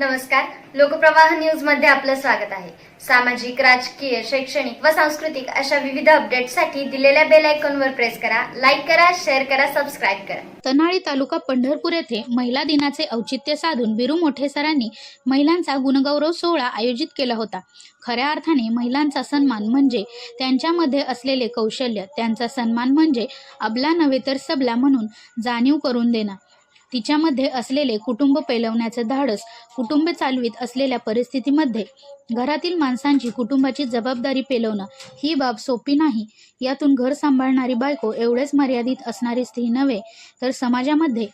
नमस्कार. लोकप्रवाह न्यूजमध्ये आपलं स्वागत आहे. सामाजिक राजकीय शैक्षणिक व सांस्कृतिक अशा विविध अपडेटसाठी दिलेल्या बेल आयकॉनवर प्रेस करा लाईक करा शेअर करा सबस्क्राईब करा. तनाळी तालुका पंढरपूर येथे महिला दिनाचे औचित्य साधून बिरू मोठे सरांनी महिलांचा गुणगौरव सोहळा आयोजित केला होता. खऱ्या अर्थाने महिलांचा सन्मान म्हणजे त्यांच्यामध्ये असलेले कौशल्य त्यांचा सन्मान म्हणजे अबला नव्हे तर सबला म्हणून जाणीव करून देणं. तिच्यामध्ये असलेले कुटुंब पेलवण्याचं धाडस कुटुंब चालवीत असलेल्या परिस्थितीमध्ये घरातील माणसांची कुटुंबाची जबाबदारी पेलवणं ही बाब सोपी नाही. यातून घर सांभाळणारी बायको एवढेच मर्यादित असणारी स्त्री नव्हे तर समाजामध्ये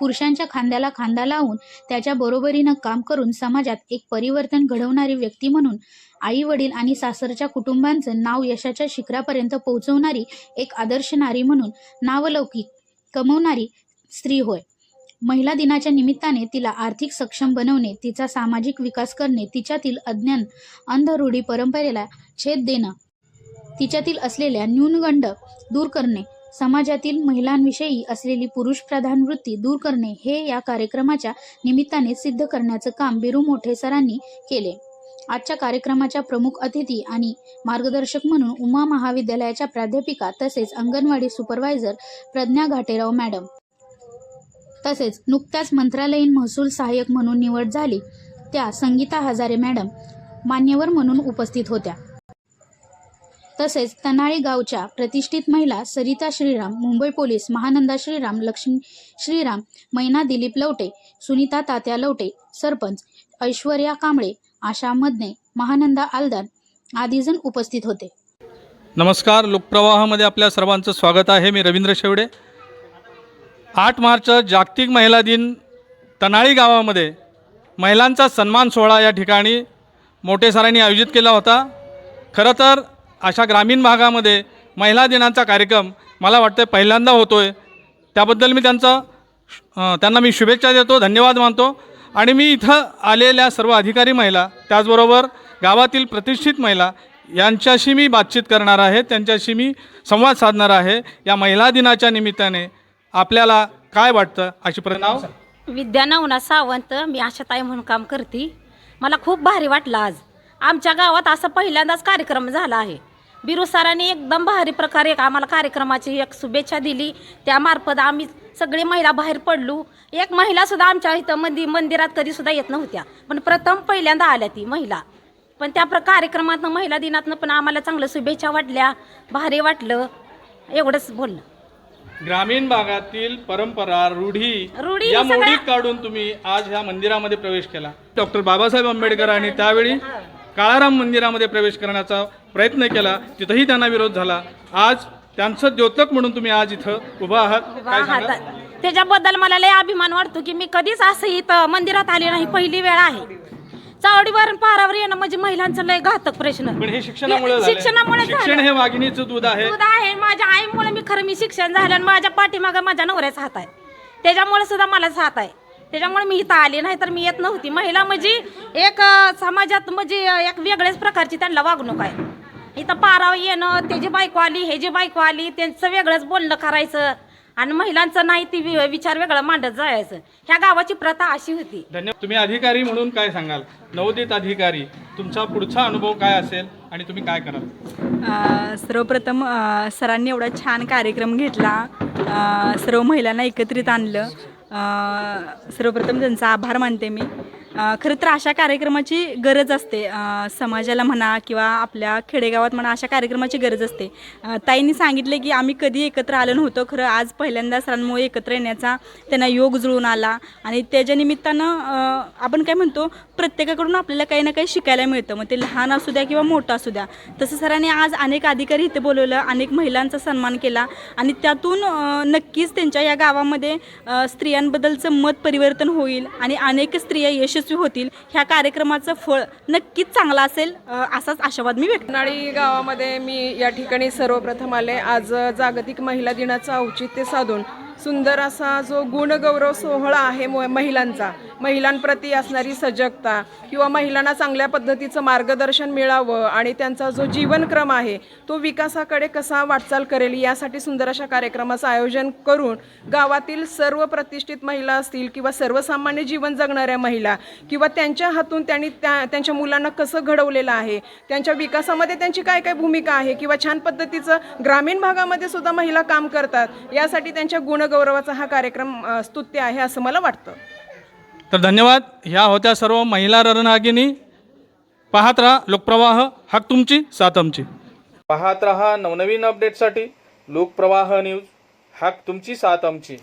पुरुषांच्या खांद्याला खांदा लावून त्याच्या बरोबरीनं काम करून समाजात एक परिवर्तन घडवणारी व्यक्ती म्हणून आई वडील आणि सासरच्या कुटुंबांचं नाव यशाच्या शिखरापर्यंत पोहोचवणारी एक आदर्श नारी म्हणून नावलौकिक कमवणारी स्त्री होय. महिला दिनाच्या निमित्ताने तिला आर्थिक सक्षम बनवणे तिचा सामाजिक विकास करणे तिच्यातील अज्ञान अंधरूढी परंपरेला छेद देणं तिच्यातील असलेल्या न्यूनगंड दूर करणे समाजातील महिलांविषयी असलेली पुरुष प्रधान वृत्ती दूर करणे हे या कार्यक्रमाच्या निमित्ताने सिद्ध करण्याचं काम बिरू मोठे सरांनी केले. आजच्या कार्यक्रमाच्या प्रमुख अतिथी आणि मार्गदर्शक म्हणून उमा महाविद्यालयाच्या प्राध्यापिका तसेच अंगणवाडी सुपरवायझर प्रज्ञा घाटेराव मॅडम. तसेच नुकत्याच मंत्रालयीन महसूल सहाय्यक म्हणून निवड झाली त्या संगीता हजारे मॅडम मान्यवर म्हणून उपस्थित होत्या. तसेच तनाळी गावच्या प्रतिष्ठित महिला सरिता श्रीराम मुंबई पोलीस महानंदा श्रीराम लक्ष्मी श्रीराम मैना दिलीप लवटे सुनीता तात्या लवटे सरपंच ऐश्वर्या कांबळे आशा मदने महानंदा आलदार आदीजण उपस्थित होते. नमस्कार लोकप्रवाहामध्ये आपल्या सर्वांचं स्वागत आहे. मी रवींद्र शेवडे. आठ मार्च जागतिक महिला दिन तनाळी गावामध्ये महिलांचा सन्मान सोहळा या ठिकाणी मोठे सरांनी आयोजित केला होता. खरं तर अशा ग्रामीण भागामध्ये महिला दिनाचा कार्यक्रम मला वाटतं पहिल्यांदा होतो आहे त्याबद्दल मी त्यांचा त्यांना मी शुभेच्छा देतो धन्यवाद मानतो. आणि मी इथं आलेल्या सर्व अधिकारी महिला त्याचबरोबर गावातील प्रतिष्ठित महिला यांच्याशी मी बातचीत करणार आहे त्यांच्याशी मी संवाद साधणार आहे. या महिला दिनाच्या निमित्ताने आपल्याला काय वाटतं? अशी नाव? विद्या नवना सावंत. मी आशाताई म्हणून काम करते. मला खूप भारी वाटलं आज. आमच्या गावात असा पहिल्यांदाच कार्यक्रम झाला आहे. बिरू सरांनी एकदम भारी प्रकारे आम्हाला कार्यक्रमाची एक शुभेच्छा दिली. त्यामार्फत आम्ही सगळी महिला बाहेर पडलो. एक महिलासुद्धा आमच्या इथं मंदिर मंदिरात कधीसुद्धा येत नव्हत्या. पण प्रथम पहिल्यांदा आल्या ती महिला. पण त्या प्र कार्यक्रमातनं महिला दिनातनं पण आम्हाला चांगलं शुभेच्छा वाटल्या. भारी वाटलं. एवढंच बोललं ग्रामीण भागातील परंपरा रूढी रूढी या सगळ्या- मोडीत काढून तुम्ही आज ह्या मंदिरामध्ये प्रवेश केला. डॉक्टर बाबासाहेब आंबेडकरांनी त्यावेळी काळाराम मंदिरामध्ये प्रवेश करण्याचा प्रयत्न केला. तिथंही त्यांना विरोध झाला. आज त्यांचं द्योतक म्हणून तुम्ही आज इथं उभा आहात. काय सांगाल? वाहतात. त्याच्याबद्दल मला लय अभिमान वाटतो की मी कधीच असं इथं मंदिरात आले नाही पहिली वेळ आहे. चावडीवर पारावर येणं म्हणजे महिलांचं लय घातक प्रश्न. पण हे शिक्षणामुळे झालंय. शिक्षणामुळे शिक्षण. हे वाघिणीचं दूध आहे. दूध आहे. माझ्या मी खरं मी शिक्षण झालं आणि माझ्या पाठीमागं माझ्या नवऱ्याचा हात आहे. त्याच्यामुळे सुद्धा मला हात आहे. त्याच्यामुळे मी इथं आले नाही तर मी येत नव्हती. महिला म्हणजे एक समाजात म्हणजे एक वेगळ्याच प्रकारची त्यांना वागणूक आहे. इथं पाराव येणं त्याची बायको आली हे जी बायको आली त्यांचं वेगळंच बोलणं करायचं आणि महिलांचं नाही ती वि- विचार वेगळा मांडत जायचं. ह्या गावाची प्रथा अशी होती. धन्यवाद. तुम्ही अधिकारी म्हणून काय सांगाल? नवोदित अधिकारी. तुमचा पुढचा अनुभव काय असेल आणि तुम्ही काय कराल? सर्वप्रथम सरांनी एवढा छान कार्यक्रम घेतला. सर्व महिलांना एकत्रित आणलं. सर्वप्रथम त्यांचा आभार मानते मी. खरं तर अशा कार्यक्रमाची गरज असते. समाजाला म्हणा किंवा आपल्या खेडेगावात म्हणा अशा कार्यक्रमाची गरज असते. ताईंनी सांगितले की आम्ही कधी एकत्र आलो नव्हतो. खरं आज पहिल्यांदा सरांमुळे एकत्र येण्याचा त्यांना योग जुळून आला. आणि त्याच्या निमित्तानं आपण काय म्हणतो प्रत्येकाकडून आपल्याला काही ना काही शिकायला मिळतं. मग ते लहान असू द्या किंवा मोठं असू द्या. तसं सरांनी आज अनेक अधिकारी इथे बोलवलं अनेक महिलांचा सन्मान केला. आणि त्यातून नक्कीच त्यांच्या या गावामध्ये स्त्रियांबद्दलचं मत परिवर्तन होईल. आणि अनेक स्त्रिया यशस्वी होतील ह्या कार्यक्रमाचं फळ नक्कीच चांगलं असेल असाच आशावाद मी व्यक्त नाळी गावामध्ये मी या ठिकाणी सर्वप्रथम आले. आज जागतिक महिला दिनाचं औचित्य साधून सुंदर असा जो गुणगौरव सोहळा आहे म- महिलांचा. महिलांप्रती असणारी सजगता किंवा महिलांना चांगल्या पद्धतीचं मार्गदर्शन मिळावं आणि त्यांचा जो जीवनक्रम आहे तो विकासाकडे कसा वाटचाल करेल यासाठी सुंदर अशा कार्यक्रमाचं आयोजन करून गावातील सर्व प्रतिष्ठित महिला असतील किंवा सर्वसामान्य जीवन जगणाऱ्या महिला किंवा त्यांच्या हातून त्यांनी त्या त्यांच्या मुलांना कसं घडवलेलं आहे त्यांच्या विकासामध्ये त्यांची काय काय भूमिका आहे किंवा छान पद्धतीचं ग्रामीण भागामध्ये सुद्धा महिला काम करतात यासाठी त्यांच्या गुण गुणगौरवाचा हा कार्यक्रम अ, स्तुत्य आहे असं मला वाटतं. तर धन्यवाद. ह्या होत्या सर्व महिला रणरागिनी पाहत राहा लोकप्रवाह. हक तुमची साथ आमची. पाहत राहा नवनवीन अपडेटसाठी लोकप्रवाह न्यूज हक तुमची साथ आमची.